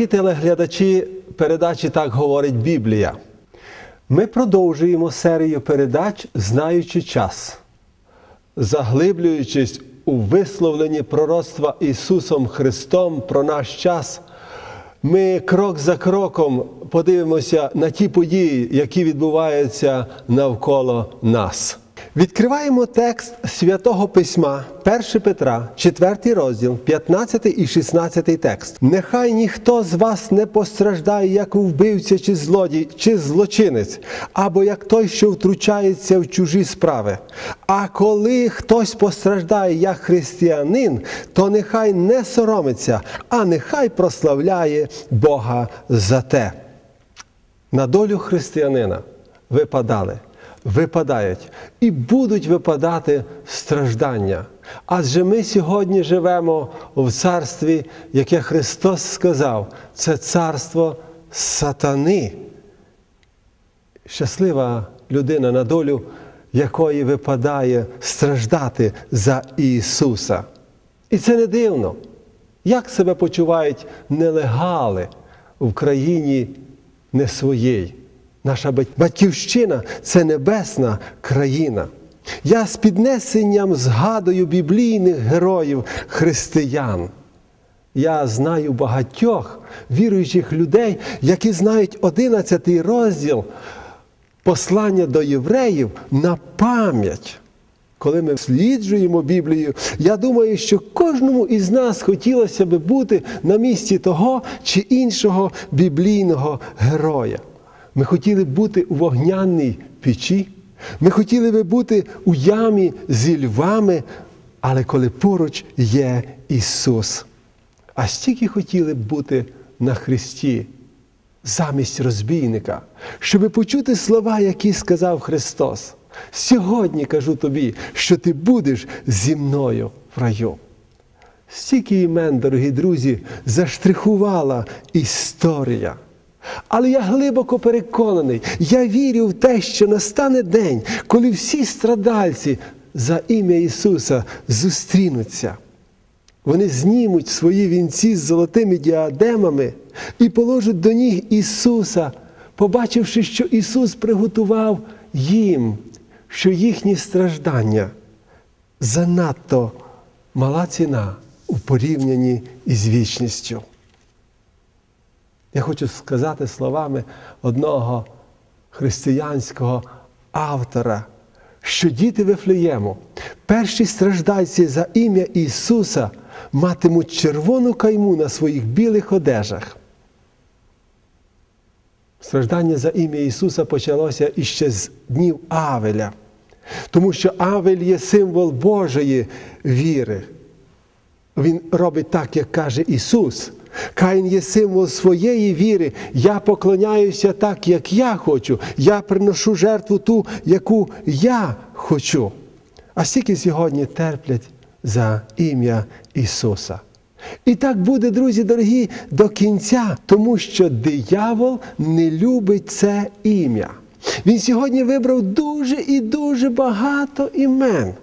Дорогі телеглядачі передачі Так говорить Біблія. Ми продовжуємо серію передач, знаючи час, заглиблюючись у висловленні пророцтва Ісусом Христом про наш час. Ми крок за кроком подивимося на ті події, які відбуваються навколо нас. Відкриваємо текст святого письма 1 Петра, 4 розділ, 15 і 16 текст. Нехай ніхто з вас не постраждає, як вбивця чи злодій, чи злочинець, або як той, що втручається в чужі справи. А коли хтось постраждає як християнин, то нехай не соромиться, а нехай прославляє Бога за те. На долю християнина випадали випадають і будуть випадати страждання. Адже ми сьогодні живемо в царстві, яке Христос сказав, це царство сатани. Щаслива людина, на долю якої випадає страждати за Ісуса. І це не дивно. Як себе почувають нелегали в країні не своїй? Наша батьківщина це небесна країна. Я з піднесенням згадую біблійних героїв християн. Я знаю багатьох віруючих людей, які знають 11 розділ послання до євреїв на пам'ять. Коли ми сліджуємо Біблію, я думаю, що кожному із нас хотілося би бути на місці того чи іншого біблійного героя. Ми хотіли бути у вогняній печі, ми хотіли би бути у ямі зі львами, але коли поруч є Ісус. А стільки хотіли б бути на Христі замість розбійника, щоб почути слова, які сказав Христос. Сьогодні кажу тобі, що ти будеш зі мною в раю. Стільки імен, дорогі друзі, заштрихувала історія. Але я глибоко переконаний, я вірю в те, що настане день, коли всі страдальці за ім'я Ісуса зустрінуться. Вони знімуть свої вінці з золотими діадемами і положать до ніг Ісуса, побачивши, що Ісус приготував їм, що їхні страждання занадто мала ціна у порівнянні із вічністю. Я хочу сказати словами одного християнського автора, що діти Вифлеєму, перші страждальці за ім'я Ісуса, матимуть червону кайму на своїх білих одежах. Страждання за ім'я Ісуса почалося іще з днів Авеля, тому що Авель є символ Божої віри. Він робить так, як каже Ісус. Каїн є символ своєї віри. Я поклоняюся так, як я хочу. Я приношу жертву ту, яку я хочу. А стільки сьогодні терплять за ім'я Ісуса. І так буде, друзі дорогі, до кінця, тому що диявол не любить це ім'я. Він сьогодні вибрав дуже і дуже багато імен.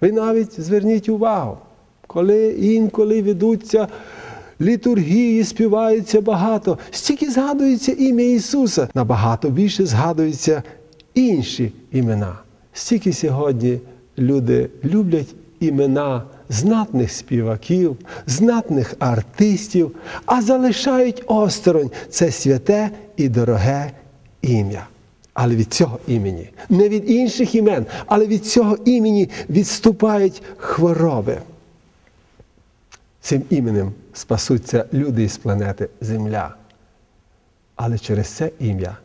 Ви навіть зверніть увагу, коли інколи ведуться літургії співається багато, стільки згадується ім'я Ісуса, набагато більше згадуються інші імена. Стільки сьогодні люди люблять імена знатних співаків, знатних артистів, а залишають осторонь це святе і дороге ім'я. Але від цього імені, не від інших імен, але від цього імені відступають хвороби. Цим іменем спасуться люди із планети Земля. Але через це ім'я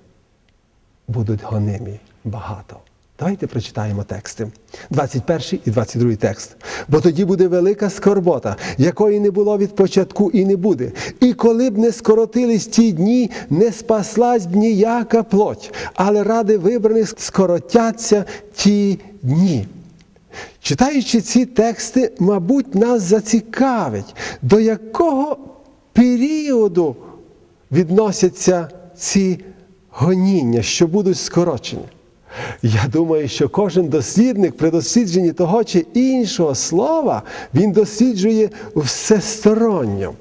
будуть гонимі багато. Давайте прочитаємо тексти. 21 і 22 текст. Бо тоді буде велика скорбота, якої не було від початку і не буде. І коли б не скоротились ті дні, не спаслась б ніяка плоть, але ради вибраних скоротяться ті дні. Читаючи ці тексти, мабуть, нас зацікавить, до якого періоду відносяться ці гоніння, що будуть скорочені. Я думаю, що кожен дослідник при дослідженні того чи іншого слова, він досліджує всесторонньо.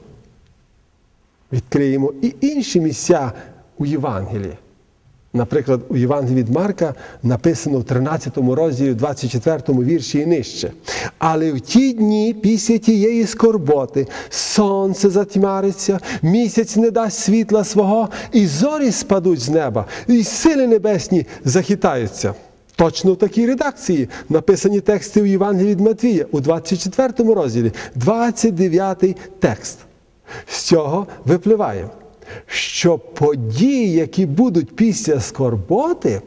відкриємо і інші місця у Євангелії. Наприклад, у Євангелії від Марка написано в 13 розділі, 24 вірші і нижче. Але в ті дні після тієї скорботи сонце затьмариться, місяць не дасть світла свого, і зорі спадуть з неба, і сили небесні захитаються. Точно в такій редакції написані тексти у Євангелії від Матвія у 24 розділі, 29 текст. З цього випливає що події, які будуть після скорботи,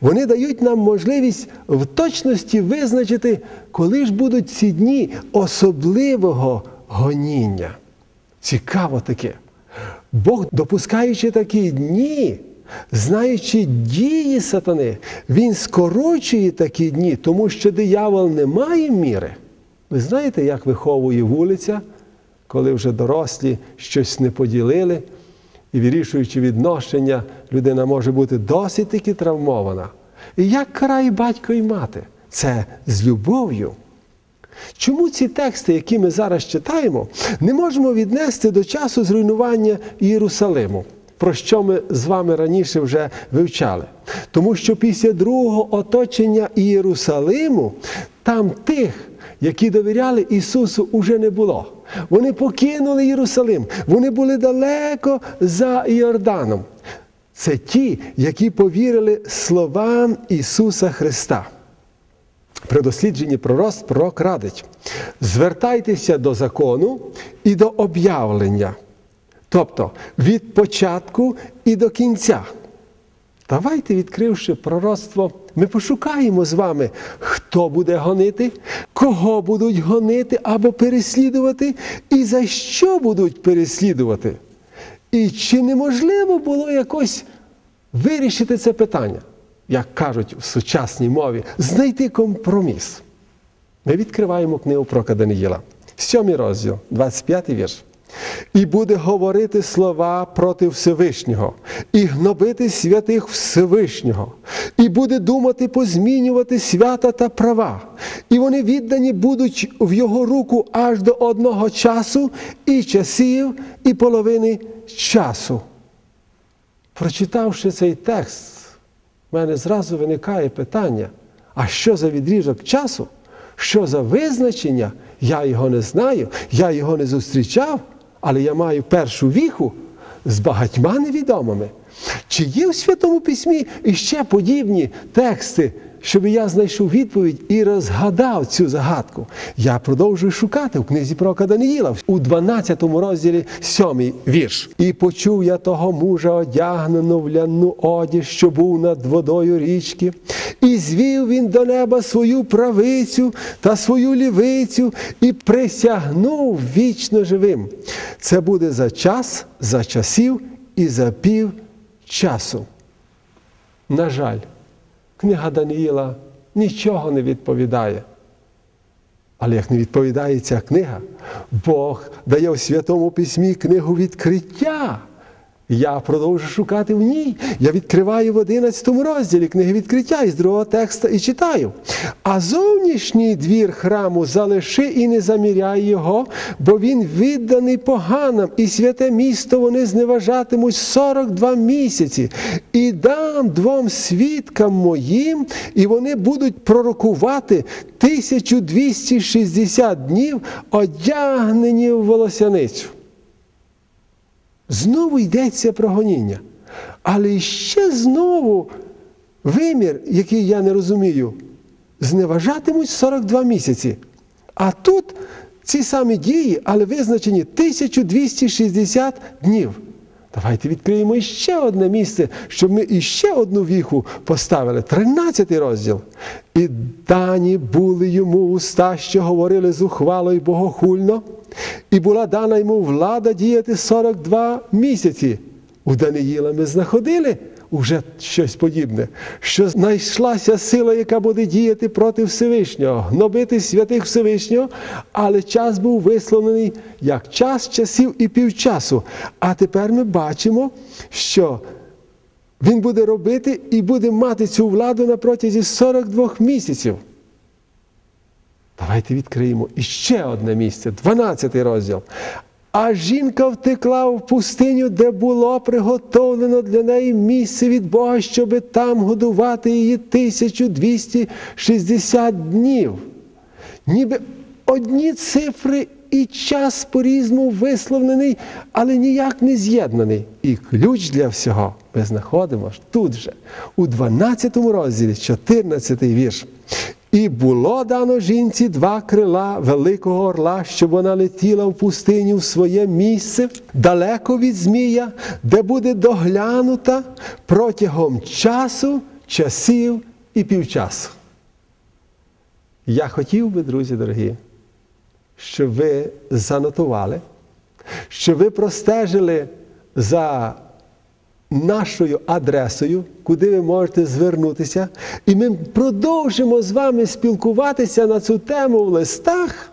вони дають нам можливість в точності визначити, коли ж будуть ці дні особливого гоніння. Цікаво таке. Бог, допускаючи такі дні, знаючи дії сатани, Він скорочує такі дні, тому що диявол не має міри. Ви знаєте, як виховує вулиця? Коли вже дорослі щось не поділили, і вирішуючи відношення, людина може бути досить таки травмована. І як карає батько і мати? Це з любов'ю. Чому ці тексти, які ми зараз читаємо, не можемо віднести до часу зруйнування Єрусалиму, про що ми з вами раніше вже вивчали? Тому що після другого оточення Єрусалиму там тих, які довіряли Ісусу, уже не було. Вони покинули Єрусалим, вони були далеко за Йорданом. Це ті, які повірили словам Ісуса Христа. При дослідженні пророст пророк радить. Звертайтеся до закону і до об'явлення. Тобто від початку і до кінця. Давайте, відкривши пророцтво, ми пошукаємо з вами, хто буде гонити, кого будуть гонити або переслідувати, і за що будуть переслідувати. І чи неможливо було якось вирішити це питання, як кажуть в сучасній мові, знайти компроміс. Ми відкриваємо книгу про Даниїла. Сьомий розділ, 25 вірш і буде говорити слова проти Всевишнього, і гнобити святих Всевишнього, і буде думати позмінювати свята та права, і вони віддані будуть в його руку аж до одного часу, і часів, і половини часу. Прочитавши цей текст, в мене зразу виникає питання: а що за відрізок часу? Що за визначення? Я його не знаю, я його не зустрічав але я маю першу віху з багатьма невідомими. Чи є у Святому Письмі іще подібні тексти, щоб я знайшов відповідь і розгадав цю загадку? Я продовжую шукати в книзі про Даниїла у 12 розділі 7 вірш. І почув я того мужа, одягнену в ляну одіж, що був над водою річки, і звів він до неба свою правицю та свою лівицю, і присягнув вічно живим. Це буде за час, за часів і за пів часу. На жаль, книга Даниїла нічого не відповідає. Але як не відповідає ця книга, Бог дає в Святому Письмі книгу відкриття. Я продовжу шукати в ній. Я відкриваю в 11 розділі книги відкриття із другого текста і читаю. А зовнішній двір храму залиши і не заміряй його, бо він відданий поганам, і святе місто вони зневажатимуть 42 місяці. І дам двом свідкам моїм, і вони будуть пророкувати 1260 днів, одягнені в волосяницю. Знову йдеться про гоніння. Але ще знову вимір, який я не розумію, зневажатимуть 42 місяці. А тут ці самі дії, але визначені 1260 днів. Давайте відкриємо іще одне місце, щоб ми іще одну віху поставили. 13 розділ. І дані були йому уста, що говорили зухвало й богохульно. І була дана йому влада діяти 42 місяці. У Даниїла ми знаходили вже щось подібне, що знайшлася сила, яка буде діяти проти Всевишнього, гнобити святих Всевишнього, але час був висловлений як час часів і півчасу. А тепер ми бачимо, що він буде робити і буде мати цю владу на протязі 42 місяців. Давайте відкриємо іще одне місце, 12 розділ. А жінка втекла в пустиню, де було приготовлено для неї місце від Бога, щоб там годувати її 1260 днів. Ніби одні цифри і час по-різному висловлений, але ніяк не з'єднаний. І ключ для всього ми знаходимо тут же, у 12 розділі, 14 вірш. І було дано жінці два крила великого орла, щоб вона летіла в пустиню в своє місце, далеко від Змія, де буде доглянута протягом часу, часів і півчасу. Я хотів би, друзі дорогі, щоб ви занотували, щоб ви простежили за нашою адресою, куди ви можете звернутися, і ми продовжимо з вами спілкуватися на цю тему в листах.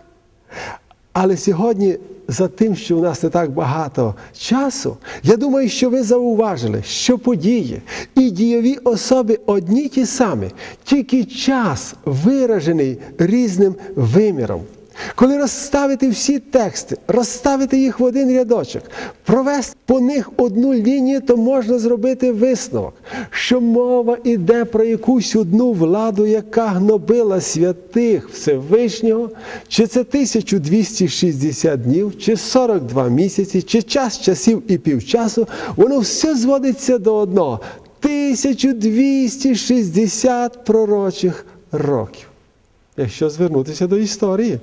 Але сьогодні, за тим, що у нас не так багато часу, я думаю, що ви зауважили, що події і дієві особи одні ті самі, тільки час виражений різним виміром. Коли розставити всі тексти, розставити їх в один рядочок, провести по них одну лінію, то можна зробити висновок, що мова йде про якусь одну владу, яка гнобила святих Всевишнього, чи це 1260 днів, чи 42 місяці, чи час часів і півчасу, воно все зводиться до одного. 1260 пророчих років. Якщо звернутися до історії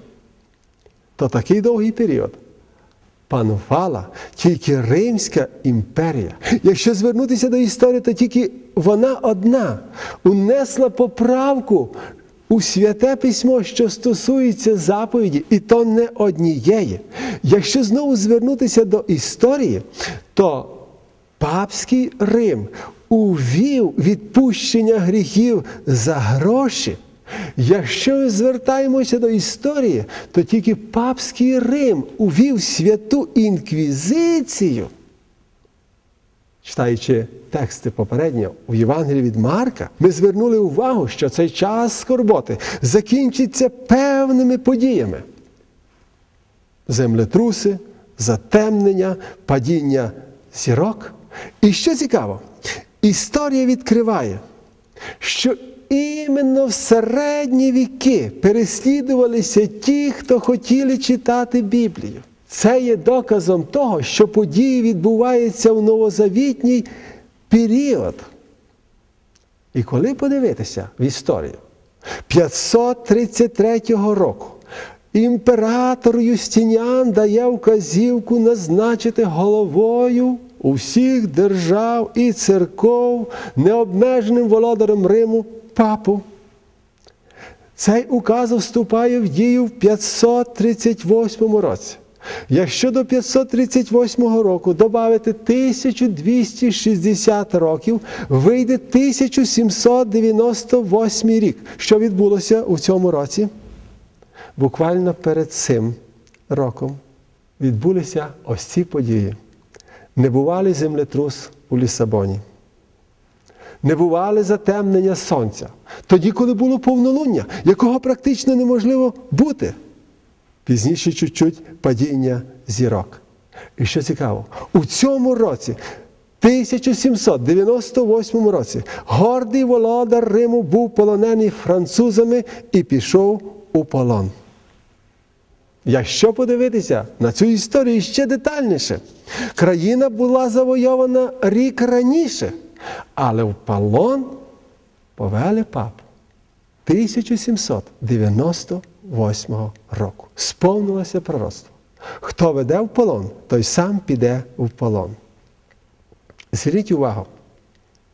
то такий довгий період панувала тільки Римська імперія. Якщо звернутися до історії, то тільки вона одна унесла поправку у святе письмо, що стосується заповіді, і то не однієї. Якщо знову звернутися до історії, то папський Рим увів відпущення гріхів за гроші. Якщо ми звертаємося до історії, то тільки папський Рим увів святу інквізицію. Читаючи тексти попередньо у Євангелії від Марка, ми звернули увагу, що цей час скорботи закінчиться певними подіями: землетруси, затемнення, падіння зірок. І що цікаво, історія відкриває, що іменно в середні віки переслідувалися ті, хто хотіли читати Біблію. Це є доказом того, що події відбуваються в новозавітній період. І коли подивитися в історію 533 року імператор Юстиніан дає вказівку назначити головою усіх держав і церков необмеженим володарем Риму папу. Цей указ вступає в дію в 538 році. Якщо до 538 року додати 1260 років, вийде 1798 рік. Що відбулося у цьому році? Буквально перед цим роком відбулися ось ці події. Небувалий землетрус у Лісабоні. Небували затемнення сонця. Тоді, коли було повнолуння, якого практично неможливо бути. Пізніше чуть-чуть падіння зірок. І що цікаво, у цьому році, 1798 році, гордий володар Риму був полонений французами і пішов у полон. Якщо подивитися на цю історію ще детальніше, країна була завойована рік раніше, але в полон повели папу 1798 року. Сповнилося пророцтво. Хто веде в полон, той сам піде в полон. Зверніть увагу,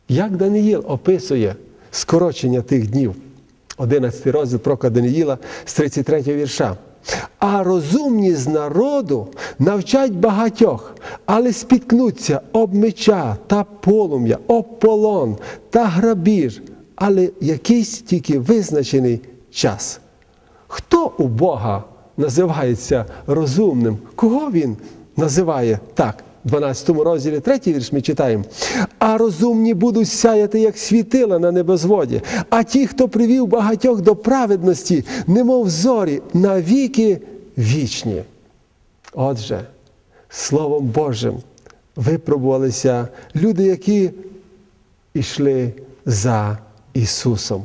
як Даниїл описує скорочення тих днів, 11 розділ про Даниїла з 33 вірша. А розумні з народу навчать багатьох, але спіткнуться об меча та полум'я, об полон та грабіж, але якийсь тільки визначений час. Хто у Бога називається розумним? Кого він називає так? 12 розділі 3 вірш ми читаємо. А розумні будуть сяяти, як світила на небозводі, а ті, хто привів багатьох до праведності, немов зорі, навіки вічні. Отже, Словом Божим випробувалися люди, які йшли за Ісусом.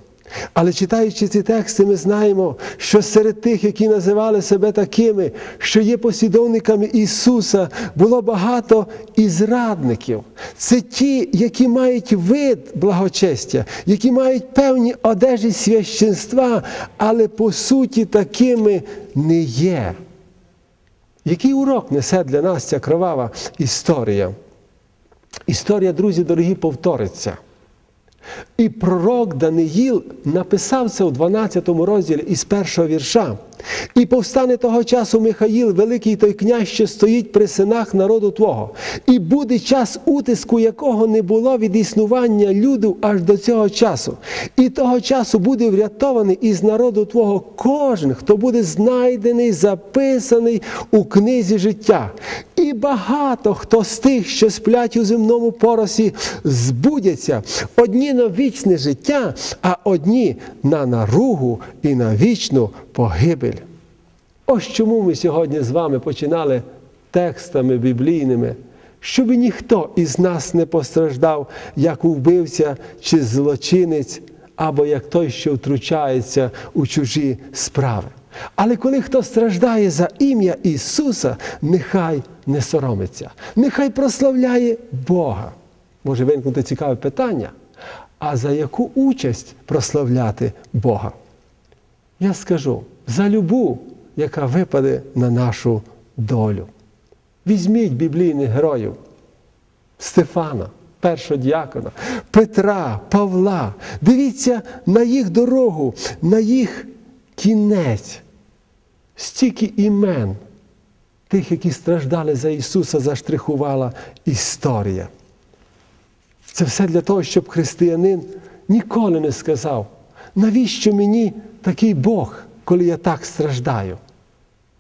Але читаючи ці тексти, ми знаємо, що серед тих, які називали себе такими, що є послідовниками Ісуса, було багато і зрадників. Це ті, які мають вид благочестя, які мають певні одежі священства, але по суті такими не є. Який урок несе для нас ця кровава історія? Історія, друзі, дорогі, повториться. І пророк Даниїл написав це у 12 розділі із першого вірша. І повстане того часу Михаїл, великий той князь, що стоїть при синах народу Твого, і буде час утиску, якого не було від існування люду аж до цього часу. І того часу буде врятований із народу Твого кожен, хто буде знайдений, записаний у книзі життя. І багато хто з тих, що сплять у земному поросі, збудяться. Одні на вічне життя, а одні на наругу і на вічну погибель. Ось чому ми сьогодні з вами починали текстами біблійними, щоб ніхто із нас не постраждав, як вбивця чи злочинець, або як той, що втручається у чужі справи. Але коли хто страждає за ім'я Ісуса, нехай не соромиться, нехай прославляє Бога. Може виникнути цікаве питання. А за яку участь прославляти Бога? Я скажу за любу, яка випаде на нашу долю. Візьміть біблійних героїв Стефана, першого діакона, Петра, Павла. Дивіться на їх дорогу, на їх кінець. Стільки імен тих, які страждали за Ісуса, заштрихувала історія. Це все для того, щоб християнин ніколи не сказав, навіщо мені такий Бог, коли я так страждаю.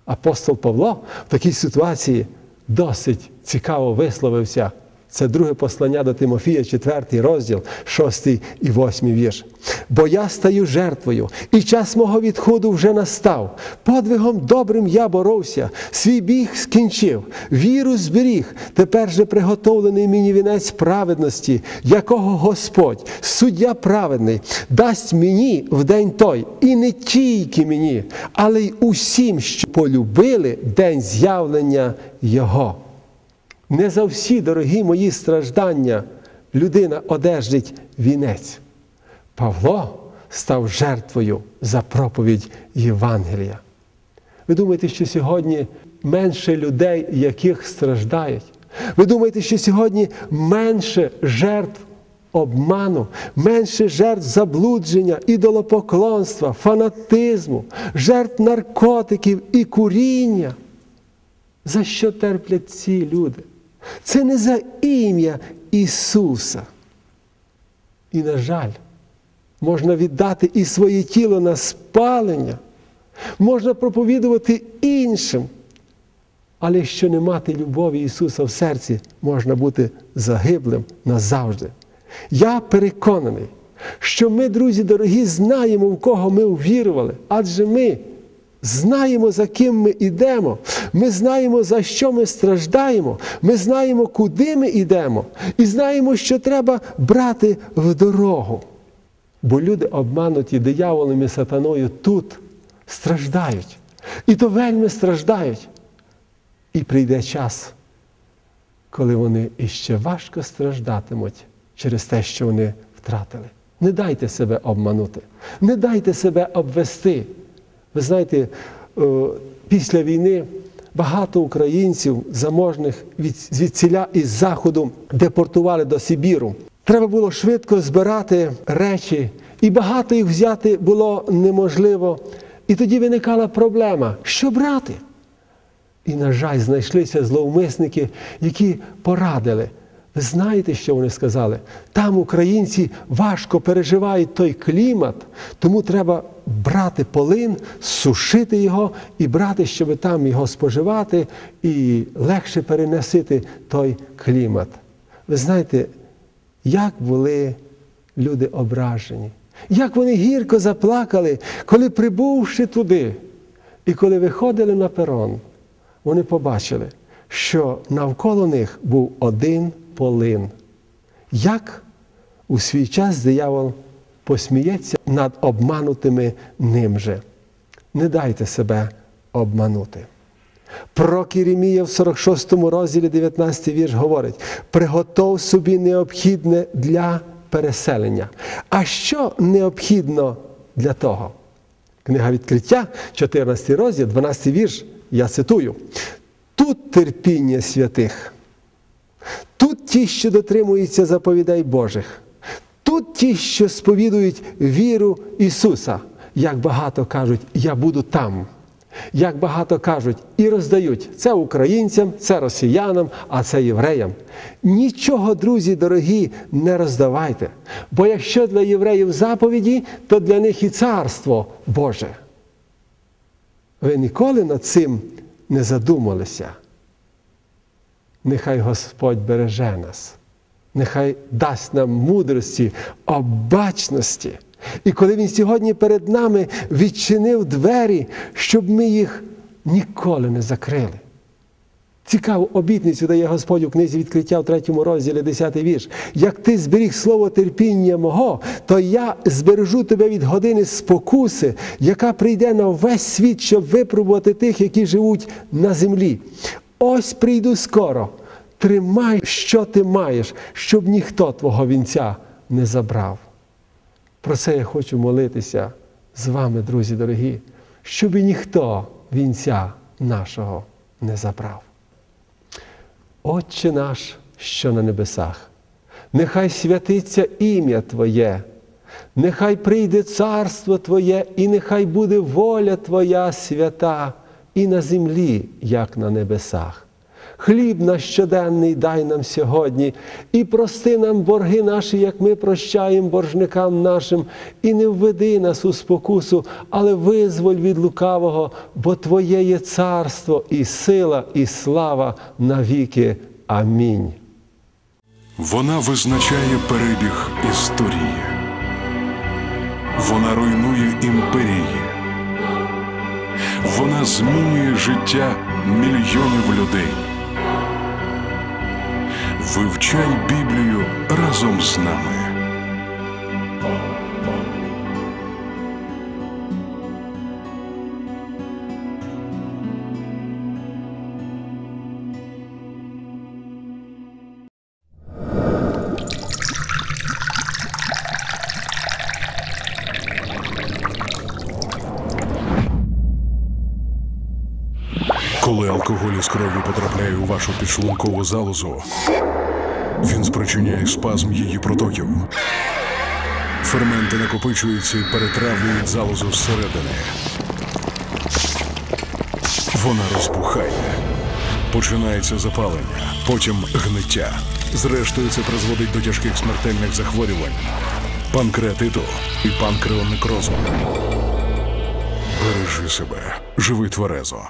Апостол Павло в такій ситуації досить цікаво висловився. Це друге послання до Тимофія, 4 розділ, 6 і 8 вірш. Бо я стаю жертвою, і час мого відходу вже настав. Подвигом добрим я боровся, свій біг скінчив, віру зберіг. Тепер же приготовлений мені вінець праведності, якого Господь, суддя праведний, дасть мені в день той, і не тільки мені, але й усім, що полюбили день з'явлення Його. Не за всі, дорогі мої страждання, людина одержить вінець. Павло став жертвою за проповідь Євангелія. Ви думаєте, що сьогодні менше людей, яких страждають? Ви думаєте, що сьогодні менше жертв обману, менше жертв заблудження, ідолопоклонства, фанатизму, жертв наркотиків і куріння? За що терплять ці люди? Це не за ім'я Ісуса. І, на жаль, можна віддати і своє тіло на спалення, можна проповідувати іншим. Але якщо не мати любові Ісуса в серці, можна бути загиблим назавжди. Я переконаний, що ми, друзі дорогі, знаємо, в кого ми увірували, адже ми знаємо, за ким ми йдемо, ми знаємо, за що ми страждаємо, ми знаємо, куди ми йдемо, і знаємо, що треба брати в дорогу. Бо люди, обмануті дияволом і сатаною, тут страждають. І то вельми страждають. І прийде час, коли вони іще важко страждатимуть через те, що вони втратили. Не дайте себе обманути, не дайте себе обвести. Ви знаєте, після війни багато українців, заможних звідсіля із Заходу, депортували до Сибіру. Треба було швидко збирати речі, і багато їх взяти було неможливо. І тоді виникала проблема, що брати. І, на жаль, знайшлися зловмисники, які порадили. Ви знаєте, що вони сказали? Там українці важко переживають той клімат, тому треба брати полин, сушити його і брати, щоб там його споживати і легше переносити той клімат. Ви знаєте, як були люди ображені, як вони гірко заплакали, коли прибувши туди, і коли виходили на перон, вони побачили, що навколо них був один полин. Як у свій час диявол посміється над обманутими ним же. Не дайте себе обманути. Про Кірімія в 46 розділі 19 вірш говорить: приготов собі необхідне для переселення. А що необхідно для того? Книга відкриття, 14 розділ, 12 вірш, я цитую. Тут терпіння святих, ті, що дотримуються заповідей Божих, тут ті, що сповідують віру Ісуса, як багато кажуть, я буду там. Як багато кажуть і роздають це українцям, це росіянам, а це євреям. Нічого, друзі дорогі, не роздавайте. Бо якщо для євреїв заповіді, то для них і царство Боже. Ви ніколи над цим не задумалися. Нехай Господь береже нас, нехай дасть нам мудрості, обачності. І коли Він сьогодні перед нами відчинив двері, щоб ми їх ніколи не закрили. Цікаву обітницю дає Господь у книзі відкриття в третьому розділі 10 вірш. Як ти зберіг слово терпіння мого, то я збережу тебе від години спокуси, яка прийде на весь світ, щоб випробувати тих, які живуть на землі. Ось прийду скоро. Тримай, що ти маєш, щоб ніхто твого вінця не забрав. Про це я хочу молитися з вами, друзі дорогі, щоб і ніхто вінця нашого не забрав. Отче наш, що на небесах, нехай святиться ім'я Твоє, нехай прийде царство Твоє, і нехай буде воля Твоя свята і на землі, як на небесах. Хліб наш щоденний дай нам сьогодні, і прости нам борги наші, як ми прощаємо боржникам нашим, і не введи нас у спокусу, але визволь від лукавого, бо Твоє є царство, і сила, і слава навіки. Амінь. Вона визначає перебіг історії. Вона руйнує імперії. Вона змінює життя мільйонів людей. Вивчай Біблію разом з нами. Коли алкоголь із кров'ю потрапляє у вашу підшлункову залозу, він спричиняє спазм її протоків. Ферменти накопичуються і перетравлюють залозу зсередини. Вона розбухає. Починається запалення, потім гниття. Зрештою, це призводить до тяжких смертельних захворювань, панкреатиту і панкреонекрозу. Бережи себе, живи тверезо.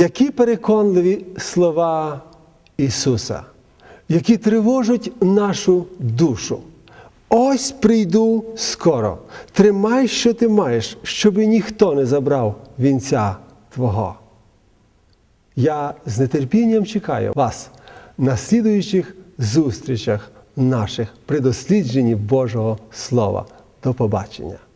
Які переконливі слова Ісуса, які тривожать нашу душу. Ось прийду скоро. Тримай, що ти маєш, щоби ніхто не забрав вінця Твого. Я з нетерпінням чекаю вас на слідуючих зустрічах наших при дослідженні Божого Слова. До побачення!